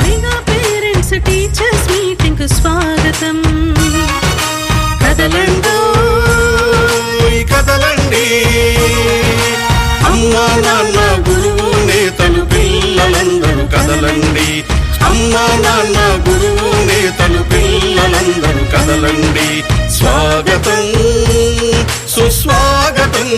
Mega parents teachers meeting స్వాగతం కదలండో కదలండి అమ్మా నాన్న గురువు నేతలు పిల్లలందరూ కదలండి అమ్మా నాన్న గురువు నేతలు పిల్లలందరూ కదలండి స్వాగతం సుస్వాగతం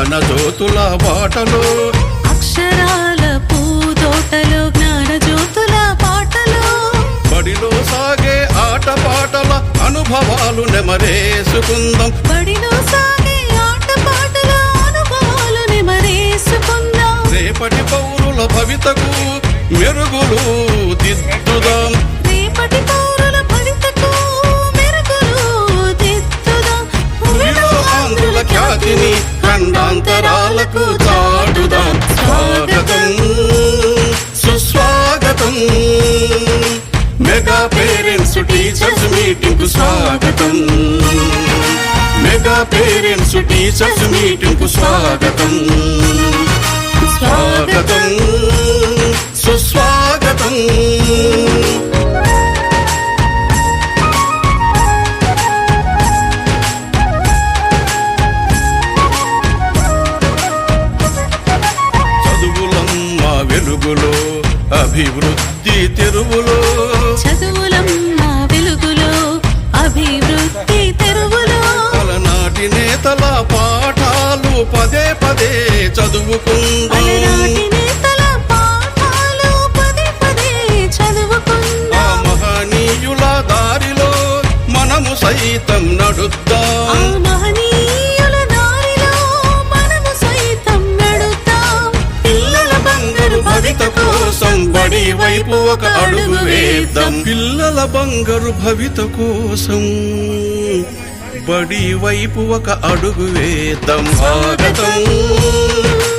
జ్ఞాన జ్యోతుల బాటలో అక్షరాల పూదోటలో జ్ఞాన జ్యోతుల పాటలో. బడిలో సాగే ఆట పాటల అనుభవాలు నెమరేసుకుందాం. బడిలో సాగే ఆట పాటల అనుభవాలు నెమరేసుకుందాం. రేపటి పౌరుల భవితకు మెరుగులు దిద్దుదాం. రేపటి ఆంధ్రుల ఖ్యాతిని ఖండాంతరాలకు చాటుదాం. స్వాగతం సుస్వాగతం. మెగా పేరెంట్స్ టీచర్స్ మీటింగ్కు స్వాగతం. మెగా పేరెంట్స్ టీచర్స్ మీటింగ్కు స్వాగతం. స్వాగతం సుస్వాగతం. ఆ చదువుకుందాం. మహనీయుల దారిలో మనము సైతం ఆ నడుద్దాం మహనీయుల దారిలో మనము సైతం నడుద్దాం. పిల్లల బంగారు భవిత కోసం బడి వైపు ఒక అడుగు వేద్దాం. పిల్లల బంగారు భవిత కోసం బడి వైపు ఒక అడుగు వేద్దాం. స్వాగతం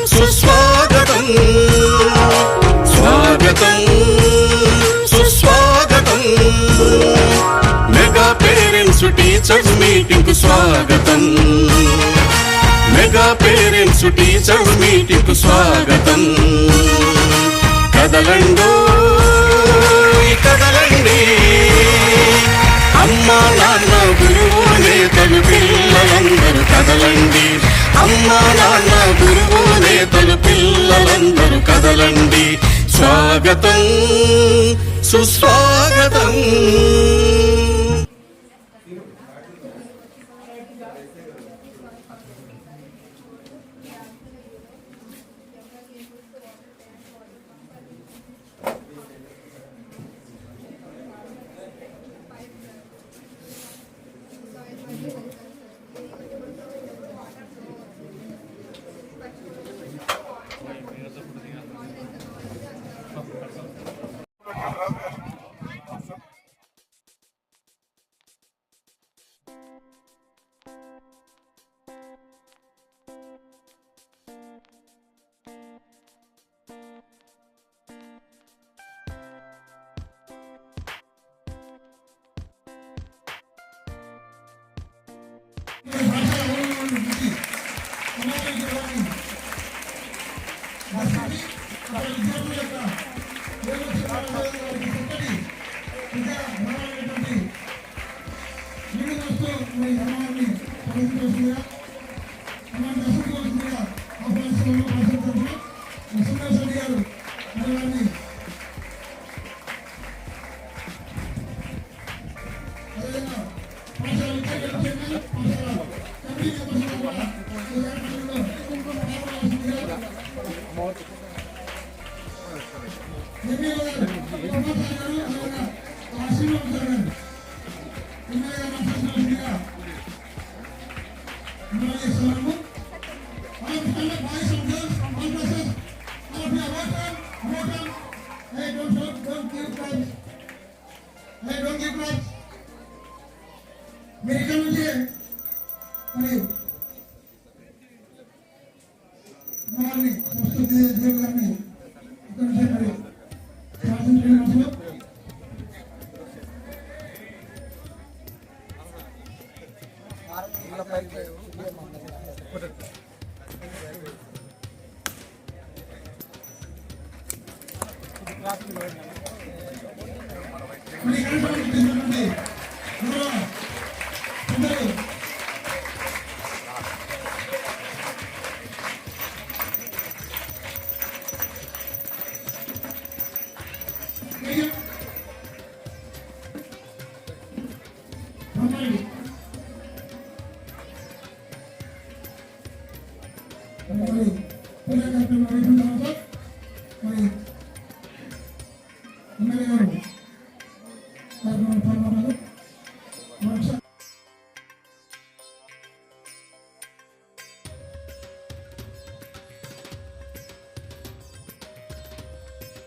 సుస్వాగతం స్వాగతం సుస్వాగతం. మెగా పేరెంట్స్ టీచర్స్ మీటింగ్కు స్వాగతం. మెగా పేరెంట్స్ టీచర్స్ మీటింగ్కు స్వాగతం. కదలండో కదలండి. అమ్మా నాన్న గురువు నేతలు పిల్లలందరూ కదలండి. అమ్మా నాన్న గురువు నేతలు పిల్లలందరూ కదలండి. స్వాగతం సుస్వాగతం. なるほどね。మీరు ఇక్కడ నుంచి మరి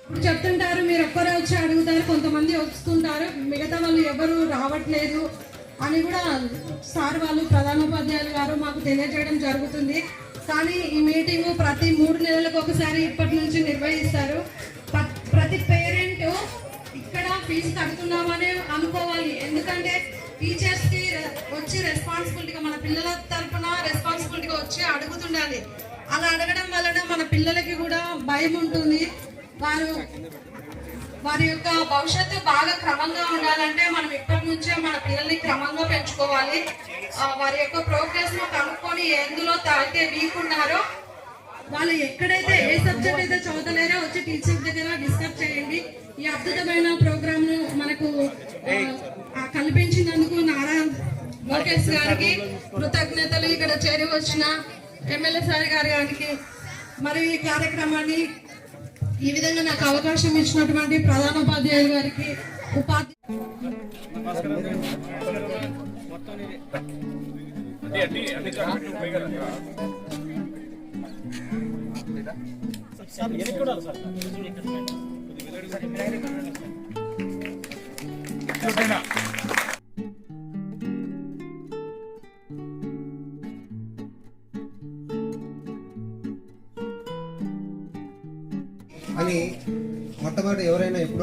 ఇప్పుడు చెప్తుంటారు మీరు ఒక్కరే వచ్చి అడుగుతారు కొంతమంది వస్తుంటారు మిగతా వాళ్ళు ఎవరు రావట్లేదు అని కూడా సార్ వాళ్ళు ప్రధానోపాధ్యాయులు గారు మాకు తెలియజేయడం జరుగుతుంది. కానీ ఈ మీటింగ్ ప్రతి మూడు నెలలకు ఒకసారి ఇప్పటి నుంచి నిర్వహిస్తారు. ప్రతి పేరెంట్ ఇక్కడ ఫీజు కడుతున్నామని అనుకోవాలి. ఎందుకంటే టీచర్స్కి వచ్చి రెస్పాన్సిబిలిటీగా మన పిల్లల తరఫున రెస్పాన్సిబిలిటీగా వచ్చి అడుగుతుండాలి. అలా అడగడం వలన మన పిల్లలకి కూడా భయం ఉంటుంది. వారు వారి యొక్క భవిష్యత్తు బాగా క్రమంగా ఉండాలంటే మనం ఇప్పటి నుంచే మన పిల్లల్ని క్రమంగా పెంచుకోవాలి. వారి యొక్క ప్రోగ్రెస్ను కనుక్కొని ఎందులో అయితే వీక్ ఉన్నారో వాళ్ళు ఎక్కడైతే ఏ సబ్జెక్ట్ అయితే చదవలేరో వచ్చి టీచర్ దగ్గర డిస్కస్ చేయండి. ఈ అద్భుతమైన ప్రోగ్రామ్ను మనకు కల్పించినందుకు నారా లోకేష్ గారికి కృతజ్ఞతలు. ఇక్కడ చేరి వచ్చిన ఎమ్మెల్యే సార్ గారి గారికి మరి ఈ కార్యక్రమాన్ని ఈ విధంగా నాకు అవకాశం ఇచ్చినటువంటి ప్రధానోపాధ్యాయులు గారికి ఉపాధి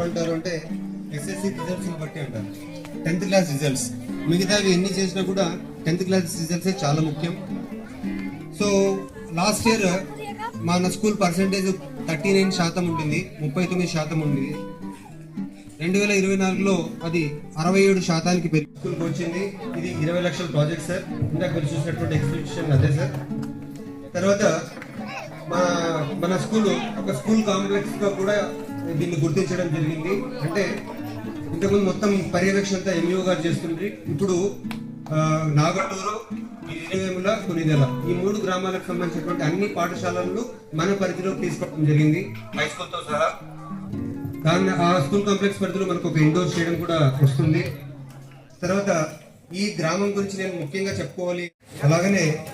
ఎప్పుడు అంటారు అంటే ఎస్ఎస్సి రిజల్ట్స్ బట్టి అంటారు. టెన్త్ క్లాస్ రిజల్ట్స్ మిగతావి ఎన్ని చేసినా కూడా టెన్త్ క్లాస్ రిజల్ట్సే చాలా ముఖ్యం. సో లాస్ట్ ఇయర్ మన స్కూల్ పర్సంటేజ్ థర్టీ నైన్ శాతం ఉంటుంది ముప్పై తొమ్మిది శాతం ఉంది రెండు వేల ఇరవై నాలుగులో అది అరవై ఏడు శాతానికి పెరిగి స్కూల్కి వచ్చింది ఇది ఇరవై లక్షల ప్రాజెక్ట్ సార్ ఇందాక మీరు చూసినటువంటి ఎగ్జిబిషన్ అదే సార్ తర్వాత మన మన స్కూల్ ఒక స్కూల్ కాంప్లెక్స్గా కూడా దీన్ని గుర్తించడం జరిగింది. అంటే ఇంతకుముందు మొత్తం పర్యవేక్షణ ఎంఈఓ గారు చేస్తుండ్రి. ఇప్పుడు నాగట్టూరు నాగటూరు ఇరవేముల కొనిదెల. ఈ మూడు గ్రామాలకు సంబంధించినటువంటి అన్ని పాఠశాలలను మన పరిధిలోకి తీసుకోవడం జరిగింది. హై స్కూల్తో సహా. దాన్ని ఆ స్కూల్ కాంప్లెక్స్ పరిధిలో మనకు ఒక ఇండోర్ స్టేడియం కూడా వస్తుంది. తర్వాత ఈ గ్రామం గురించి నేను ముఖ్యంగా చెప్పుకోవాలి. అలాగనే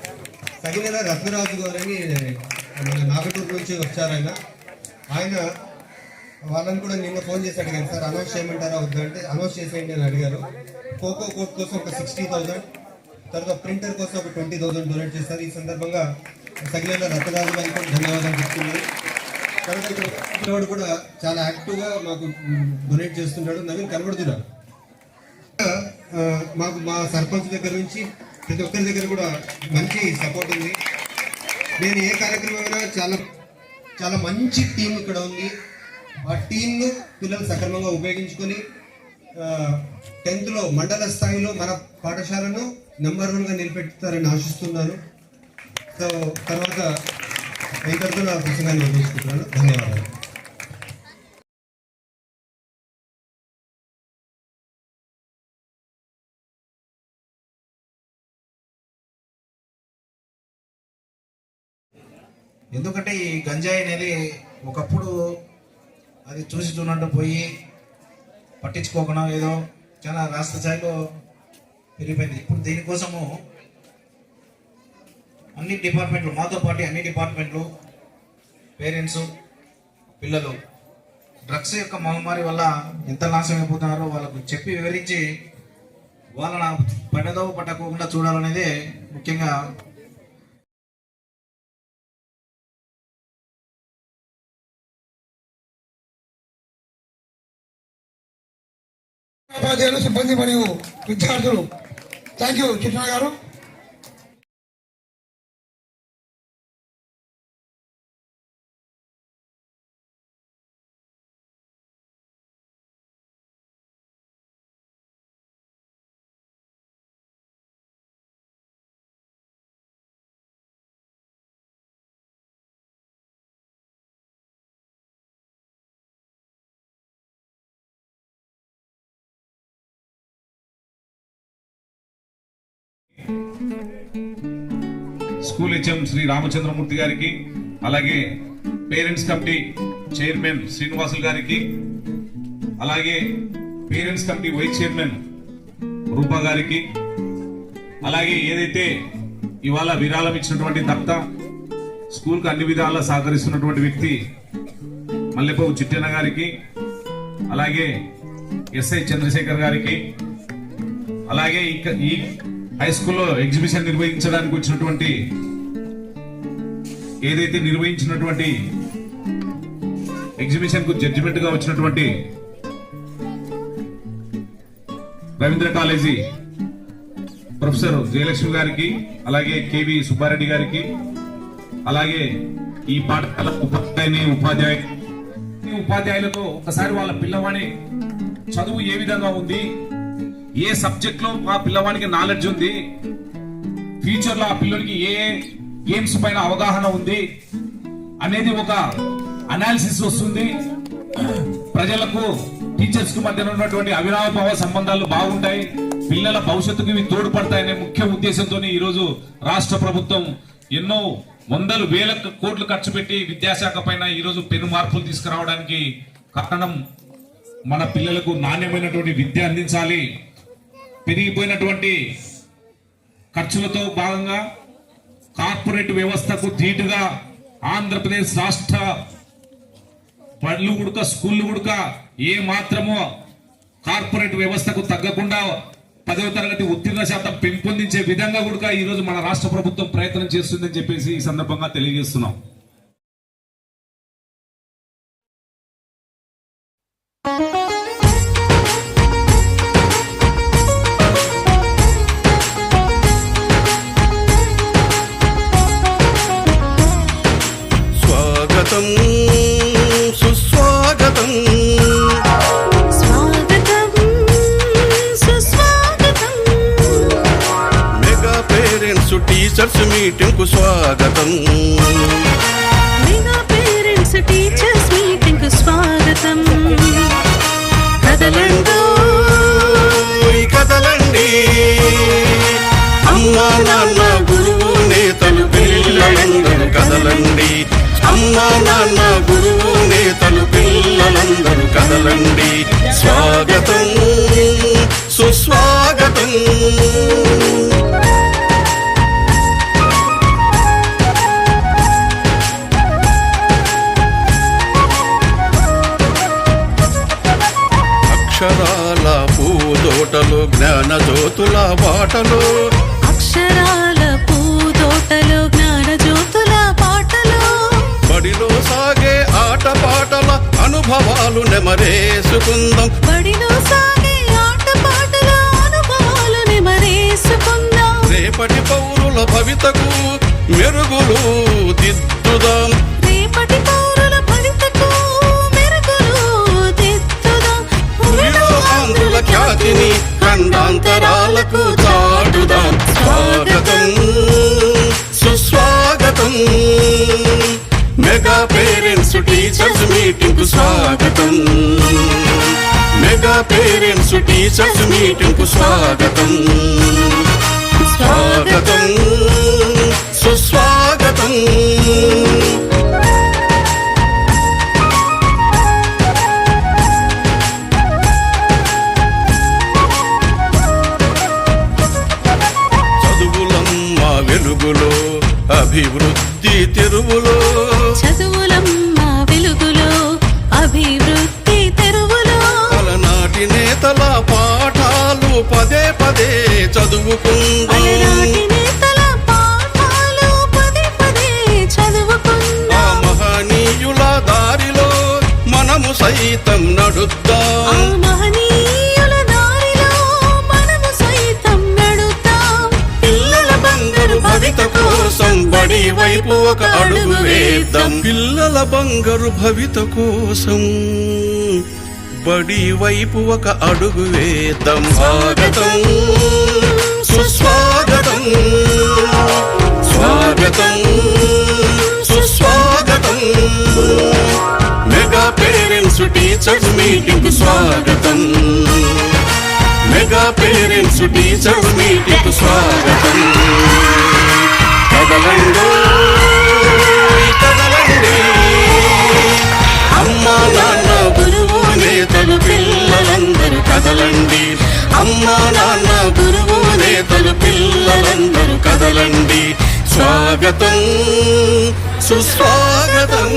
తగిన రత్నరాజు గారని మన నాగటూరు నుంచి వచ్చారు ఆయన. ఆయన వాళ్ళని కూడా నిన్న ఫోన్ చేసి అడిగాను సార్ అనౌన్స్ చేయమంటారా వద్దంటే అనౌన్స్ చేసేయండి అని అడిగారు. కోకో కోట్ కోసం ఒక సిక్స్టీ థౌసండ్ తర్వాత ప్రింటర్ కోసం ఒక ట్వంటీ థౌసండ్ డొనేట్ చేస్తారు ఈ సందర్భంగా తగిన రత్నరాజు గారికి కూడా ధన్యవాదాలు చెప్తున్నాను. తర్వాత ఇక్కడ కూడా చాలా యాక్టివ్గా మాకు డొనేట్ చేస్తున్నాడు. నవీన్ కనబడుతున్నాడు మాకు మా సర్పంచ్ దగ్గర నుంచి ప్రతి ఒక్కరి దగ్గర కూడా మంచి సపోర్ట్ ఉంది. నేను ఏ కార్యక్రమం అయినా చాలా చాలా మంచి టీం ఇక్కడ ఉంది. ఆ టీంను పిల్లలు సక్రమంగా ఉపయోగించుకొని టెన్త్లో మండల స్థాయిలో మన పాఠశాలను నెంబర్ వన్గా నిలబెడతారని ఆశిస్తున్నాను. సో తర్వాత ఇంతటితో నా ప్రసంగాన్ని ముగించుకుంటున్నాను ధన్యవాదాలు. ఎందుకంటే ఈ గంజాయి అనేది ఒకప్పుడు అది చూసి చూడట్టు పోయి పట్టించుకోకుండా ఏదో చాలా రాష్ట్ర స్థాయిలో పెరిగిపోయింది. ఇప్పుడు దీనికోసము అన్ని డిపార్ట్మెంట్లు మాతో పాటు అన్ని డిపార్ట్మెంట్లు పేరెంట్స్ పిల్లలు డ్రగ్స్ యొక్క మహమ్మారి వల్ల ఎంత నాశనం అయిపోతున్నారో వాళ్ళకు చెప్పి వివరించి వాళ్ళ పడదో పట్టకోకుండా చూడాలనేదే ముఖ్యంగా ఉపాధ్యాయులు సిబ్బంది మరియు విద్యార్థులు. థ్యాంక్ యూ కృష్ణ గారు. స్కూల్ హెచ్ఎం శ్రీ రామచంద్రమూర్తి గారికి అలాగే పేరెంట్స్ కమిటీ చైర్మన్ శ్రీనివాసులు గారికి అలాగే parents committee vice chairman Rupa గారికి అలాగే ఏదైతే ఇవాళ విరాళం ఇచ్చినటువంటి దత్త స్కూల్కి అన్ని విధాలా సహకరిస్తున్నటువంటి వ్యక్తి మల్లెపోవు చిట్టెన్న గారికి అలాగే ఎస్ఐ చంద్రశేఖర్ గారికి అలాగే ఇక ఈ హై స్కూల్లో ఎగ్జిబిషన్ నిర్వహించడానికి వచ్చినటువంటి ఏదైతే నిర్వహించినటువంటి ఎగ్జిబిషన్కు జడ్జిమెంట్గా వచ్చినటువంటి రవీంద్ర కాలేజీ ప్రొఫెసర్ జయలక్ష్మి గారికి అలాగే కేవి సుబ్బారెడ్డి గారికి అలాగే ఈ పాఠశాల ఉపాధ్యాయుని ఉపాధ్యాయ ఈ ఉపాధ్యాయులతో ఒకసారి వాళ్ళ పిల్లవాడి చదువు ఏ విధంగా ఉంది? ఏ సబ్జెక్ట్లో ఆ పిల్లవానికి నాలెడ్జ్ ఉంది? ఫ్యూచర్లో ఆ పిల్లలకి ఏ గేమ్స్ పైన అవగాహన ఉంది? అనేది ఒక అనాలిసిస్ వస్తుంది. ప్రజలకు టీచర్స్కు మధ్య ఉన్నటువంటి అవినాభావ సంబంధాలు బాగుంటాయి. పిల్లల భవిష్యత్తుకు ఇవి తోడ్పడతాయనే ముఖ్య ఉద్దేశంతో ఈరోజు రాష్ట్ర ప్రభుత్వం ఎన్నో వందలు వేల కోట్లు ఖర్చు పెట్టి విద్యాశాఖ పైన ఈరోజు పెను మార్పులు తీసుకురావడానికి కారణం మన పిల్లలకు నాణ్యమైనటువంటి విద్య అందించాలి. పెరిగిపోయినటువంటి ఖర్చులతో భాగంగా కార్పొరేట్ వ్యవస్థకు ధీటుగా ఆంధ్రప్రదేశ్ రాష్ట్ర పళ్ళు గుడక స్కూళ్ళు గుడక ఏ మాత్రమో కార్పొరేట్ వ్యవస్థకు తగ్గకుండా పదవ తరగతి ఉత్తీర్ణ శాతం పెంపొందించే విధంగా కూడా ఈరోజు మన రాష్ట్ర ప్రభుత్వం ప్రయత్నం చేస్తుందని చెప్పేసి ఈ సందర్భంగా తెలియజేస్తున్నాం. టీచర్స్ మీటింగ్కు స్వాగతం మెగా పేరెంట్స్ టీచర్స్ మీటింగ్కు స్వాగతం. కదలండో. కదలండి. అమ్మా నాన్న గురువు నేతలు పిల్లలందరూ కదలండి. అమ్మా నాన్న గురువు నేతలు పిల్లలందరూ కదలండి. స్వాగతం. సుస్వాగతం. జ్ఞాన జ్యోతుల బాటలు అక్షరాల పూదోటలో జ్ఞాన జ్యోతుల పాటలో. బడిలో సాగే ఆట పాటల అనుభవాలు నెమరేసుకుందాం. బడిలో సాగే ఆట పాటల అనుభవాలు నెమరేసుకుందాం. రేపటి పౌరుల భవితకు మెరుగులు దిద్దుదాం. స్వాగతం. మెగా పేరెంట్స్ టీచర్స్ మీటింగ్కు స్వాగతం. స్వాగతం. సుస్వాగతం. చదువులమ్మ వెలుగులో అభివృద్ధి తెరువులో చదువుకుందాం. మహనీయుల దారిలో మనము సైతం నడుద్దాం. మహనీయుల దారిలో మనము సైతం నడుద్దాం. పిల్లల బంగారు భవిత కోసం బడి వైపు ఒక అడుగు వేద్దాం. పిల్లల బంగారు భవిత కోసం బడి వైపు ఒక అడుగు వేద్దాం. స్వాగతం. సుస్వాగతం. స్వాగతం. సుస్వాగతం. మెగా పేరెంట్స్ టీచర్స్ మీటింగ్ స్వాగతం. మెగా పేరెంట్స్ టీచర్స్ మీటింగ్ స్వాగతం. కదలండో కదలండి కదలండి స్వాగతం సుస్వాగతం.